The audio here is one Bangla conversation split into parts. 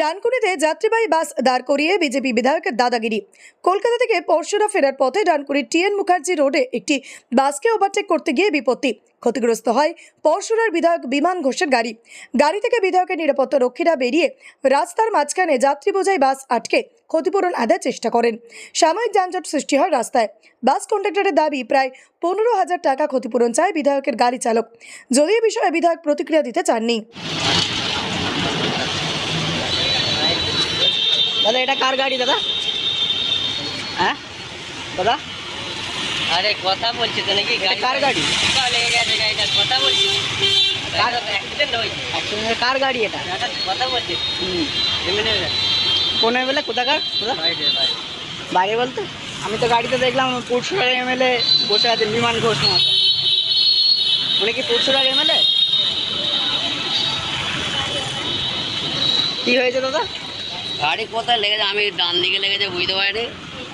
ডানকুনিতে যাত্রীবাহী বাস দাঁড় করিয়ে বিজেপি বিধায়কের দাদাগিরি। কলকাতা থেকে পরশুরা ফেরার পথে ডানকুনির টিএন মুখার্জি রোডে একটি বাসকে ওভারটেক করতে গিয়ে বিপত্তি। ক্ষতিগ্রস্ত হয় পরশুরার বিধায়ক বিমান ঘোষের গাড়ি। গাড়ি থেকে বিধায়কের নিরাপত্তা রক্ষীরা বেরিয়ে রাস্তার মাঝখানে যাত্রী বোঝাই বাস আটকে ক্ষতিপূরণ আদায়ের চেষ্টা করেন। সাময়িক যানজট সৃষ্টি হয় রাস্তায়। বাস কন্ডাক্টরের দাবি, প্রায় পনেরো হাজার টাকা ক্ষতিপূরণ চায় বিধায়কের গাড়ি চালক। যদিও বিষয়ে বিধায়ক প্রতিক্রিয়া দিতে চাননি। দাদা এটা কার গাড়ি দাদা? হ্যাঁ? দাদা? আরে কথা বলছি তো নাকি? কার গাড়ি কথা বলছি। কার- গাড়ি এটা? কথা বলছি। হুম। কোন এমএলএ কোথাকার? কোথা বাইরে বাইরে। বাইরে বলতে? আমি তো গাড়িতে দেখলাম পুরসুরার এমএলএ বসে আছে বিমান ঘোষ মহাশয়। উনি কি পুরসুরার এমএলএ কি হয়েছে দাদা? গাড়ি কোথায় লেগেছে? আমি ডান দিকে লেগেছে বুঝতে পারিনি।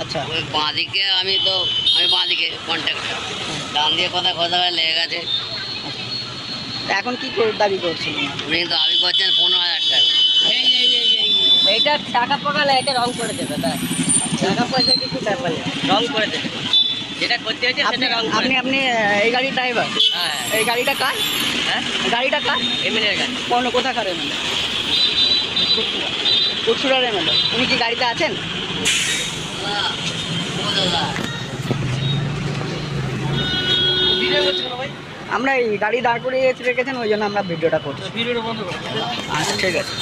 আচ্ছা। ওই বাঁ দিকে আমি তো আমি বাঁ দিকে কন্ট্যাক্ট ডান দিকে কোথায় কোথায় লেগে গেছে? তা এখন কি করে দাবি করছেন? উনি দাবি করছেন পনেরো হাজার টাকা। এইটা টাকা পাকালে এটা রং করে দেবে দাদা টাকা পয়সা কিছু ব্যাপার রং করে দেবে। যেটা করতে হয়েছে আপনি সেটা রং আপনি আপনি এই গাড়ির ড্রাইভার হ্যাঁ এই গাড়িটা কার? হ্যাঁ? গাড়িটা কার? এমএলএর গাড়ি। কোন কোথাকার এমএলএ? পুরসুরার এমএলএ। উনি কি গাড়িতে আছেন? আমরা এই গাড়ি দাঁড় করিয়ে রেখেছেন ওই জন্য আমরা ভিডিওটা করছি। আচ্ছা ঠিক আছে।